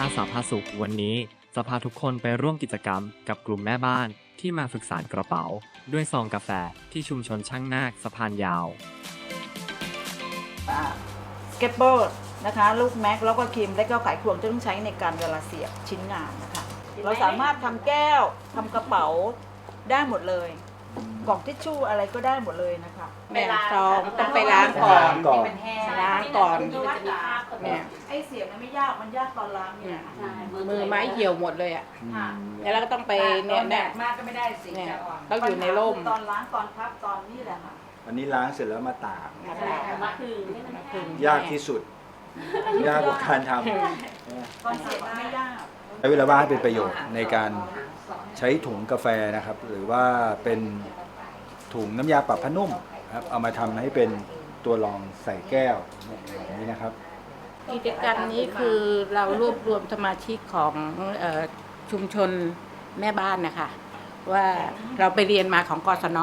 อาสาพาสุขวันนี้จะพาทุกคนไปร่วมกิจกรรมกับกลุ่มแม่บ้านที่มาฝึกสานกระเป๋า ด้วยซองกาแฟที่ชุมชนช่างนาคสะพานยาวสเก็ตบอร์ดนะคะ ลูกแม็กแล้วก็ครีมและก็ไขควงจะต้องใช้ในการเวลาเสียบชิ้นงานนะคะ เราสามารถทำแก้วทำกระเป๋าได้หมดเลย กล่องทิชชู่อะไรก็ได้หมดเลยนะคะแม่ซองต้องไปล้างก่อน ก่อน ล้างก่อนเนี่ยไอ้เสียบมันไม่ยากมันยากตอนล้างเนี่ยมือไม้เหี่ยวหมดเลยอะแล้วเราก็ต้องไปเนี่ยตอแดเนี่ยดมากก็ไม่ได้สีเนี่ยจะอ่อนต้องอยู่ในร่ม ปัญหาคือตอนล้างตอนพับตอนนี่แหละค่ะวันนี้ล้างเสร็จแล้วมาตากมาตากมาถึงให้มันแห้งยากที่สุด ยากกว่าการทตอนเสียบมันไม่ยากำใช้เวลาว่างให้เป็นประโยชน์ในการ ใช้ถุงกาแฟนะครับ หรือว่าเป็นถุงน้ำยาปรับผ้านุ่มนะครับเอามาทำให้เป็นตัวรองใส่แก้วอย่างนี้นะครับ กิจกรรมนี้คือเรารวบรวมสมาชิกของเอ่อชุมชนแม่บ้านนะคะ ว่าเราไปเรียนมาของกศน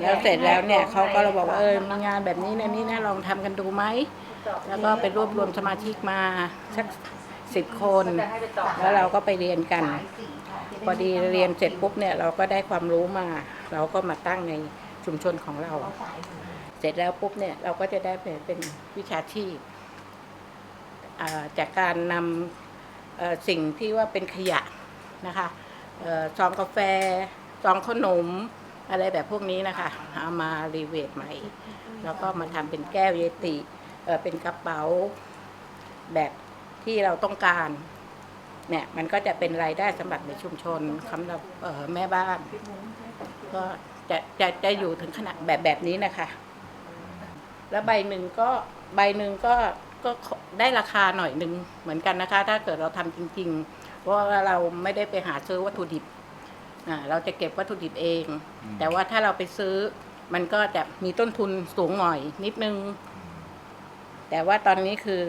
แล้วเสร็จแล้วเนี่ยเขาก็เราบอกว่าเออมีงานแบบนี้นะนี่นะลองทำกันดูไหม แล้วก็ไปรวบรวมสมาชิกมาสัก สิบคน แล้วเราก็ไปเรียนกัน พอดีเรียนเสร็จปุ๊บเนี่ยเราก็ได้ความรู้มา เราก็มาตั้งในชุมชนของเรา เสร็จแล้วปุ๊บเนี่ยเราก็จะได้เป็นปนวิชาชีพจากการนำสิ่งที่ว่าเป็นขยะนะคะซองกาแฟซองขนมอะไรแบบพวกนี้นะคะ เอามารีเวทใหม่ แล้วก็มาทำเป็นแก้วเยติเอ่อเป็นกระเป๋าแบบ ที่เราต้องการเนี่ยมันก็จะเป็นรายได้สำหรับในชุมชนสำหรับเอ่อแม่บ้าน ก็จะจะจะอยู่ถึงขนาดแบบแบบนี้นะคะ แล้วใบหนึ่งก็ใบหนึ่งก็ก็ได้ราคาหน่อยหนึ่งเหมือนกันนะคะ ถ้าเกิดเราทำจริง ๆ เพราะว่าเราไม่ได้ไปหาซื้อวัตถุดิบอ่าเราจะเก็บวัตถุดิบเองอืมแต่ว่าถ้าเราไปซื้อมันก็จะมีต้นทุนสูงหน่อยนิดนึง แต่ว่าตอนนี้คือ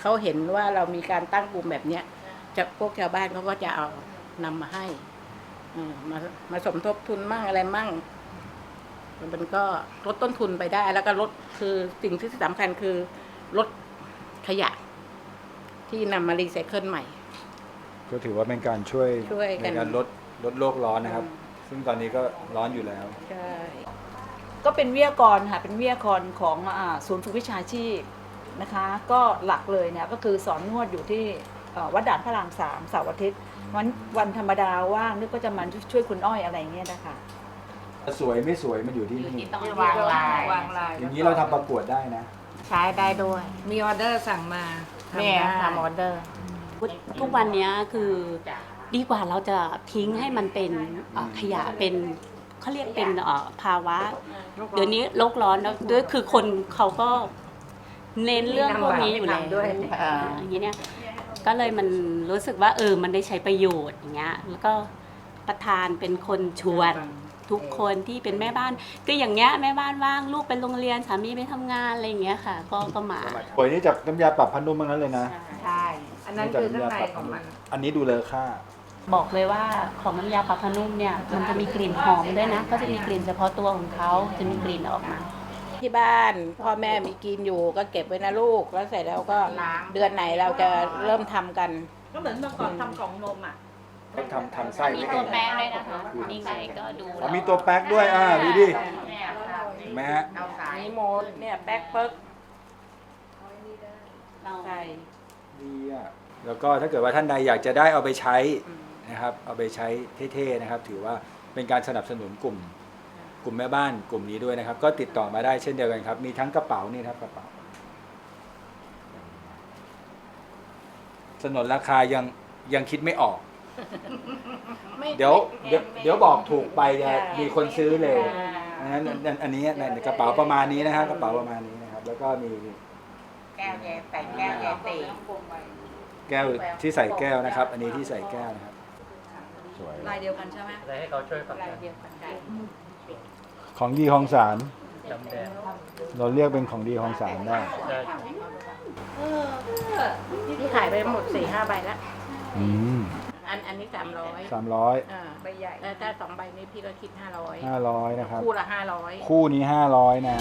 เขาเห็นว่าเรามีการตั้งกลุ่มแบบเนี้ยจะพวกชาวบ้านเขาก็จะเอานำมาให้อืมมามาสมทบทุนมั่งอะไรมั่ง มันก็ลดต้นทุนไปได้ แล้วก็ลดคือสิ่งที่สำคัญคือลดขยะ ที่นำมารีไซเคิลใหม่ ก็ถือว่าเป็นการช่วยช่วยกันในการลดลดโลกร้อนนะครับ ซึ่งตอนนี้ก็ร้อนอยู่แล้ว ใช่ ก็เป็นวิทยากรค่ะ เป็นวิทยากรของอาศูนย์ฝึกวิชาชีพ นะคะ ก็หลักเลยเนี่ยก็คือสอนนวดอยู่ที่เอ่อวัดด่านพระรามสามเสาร์อาทิตย์วันวันธรรมดาว่างนึกก็จะมาช่วยคุณอ้อยอะไรอย่างเงี้ยนะคะสวยไม่สวยมันอยู่ที่นี่ต้องวางลาย วางลายอย่างนี้เราทำประกวดได้นะ ใช้ได้ด้วยมีออเดอร์สั่งมาแม่ทำได้ทำออเดอร์ ทุกวันเนี้ยคือดีกว่าเราจะทิ้งให้มันเป็นเอ่อขยะเป็นเขาเรียกเป็นเอ่อภาวะ เดี๋ยวนี้โลกร้อนแล้วด้วยคือคนเขาก็ เน้นเรื่องพวกนี้อยู่แล้วทำด้วยอ่าอย่างนี้เนี่ยก็เลยมันรู้สึกว่าเออมันได้ใช้ประโยชน์อย่างเงี้ยแล้วก็ประธานเป็นคนชวนทุกคนที่เป็นแม่บ้านก็อย่างเงี้ยแม่บ้านว่างลูกไปโรงเรียนสามีไปทำงานอะไรอย่างเงี้ยค่ะ ก็ก็มาสวยนี่จากน้ำยาปรับผ้านุ่มทั้งนั้นเลยนะใช่อันนั้นคือข้างในของมันอันนี้ดูเลอค่า บอกเลยว่าของน้ำยาปรับผ้านุ่มเนี่ยมันจะมีกลิ่นหอมด้วยนะ ก็จะมีกลิ่นเฉพาะตัวของเขาจะมีกลิ่นออกมา ที่บ้าน พ่อแม่มีกินอยู่ก็เก็บไว้นะลูกแล้วเสร็จแล้วก็ล้าง เดือนไหนเราจะเริ่มทำกัน ก็เหมือนเมื่อก่อนทำกล่องนมอะทำทำไส้มีไว้เอตัวง แป้งด้วยนะคะนี่ไงก็ดูอ๋อมีตัวแป๊กด้วยอ่าดูดิเห็นไหมฮะ เอาสายนี่โมดเนี่ยแป๊กเปิ๊กเราใส่ดีอะแล้วก็ถ้าเกิดว่าท่านใดอยากจะได้เอาไปใช้นะครับ เอาไปใช้เท่ๆนะครับ ถือว่าเป็นการสนับสนุนกลุ่ม กลุ่มแม่บ้านกลุ่มนี้ด้วยนะครับ ก็ติดต่อมาได้เช่นเดียวกันครับ มีทั้งกระเป๋านี่ครับกระเป๋าสนนราคายังยังคิดไม่ออก ไม่เดี๋ยวไม่เดี๋ยวไม่เดี๋ยวบอกถูกไปจะใช่มีคนซื้อเร็วอ่างั้นอันอันนี้ในกระเป๋าประมาณนี้นะฮะกระเป๋าประมาณนี้นะครับ แล้วก็มีแก้วแยแต่แก้วแยตีแก้วที่ใส่แก้วนะครับ อันนี้ที่ใส่แก้วนะครับ สวย ลายเดียวกันใช่ไหมและให้เขาช่วยปรับลายเดียวกันได้ ของดีของสารจำแดงเราเรียกเป็นของดีของสารได้นี่ขายไปหมดสี่ห้าใบแล้วอืมอันอันนี้สามร้อยสามร้อยอ่าใบใหญ่แล้วถ้าสองใบนี้พี่ก็คิดห้าร้อยห้าร้อยนะครับ คู่ละห้าร้อยคู่นี้ห้าร้อยนะ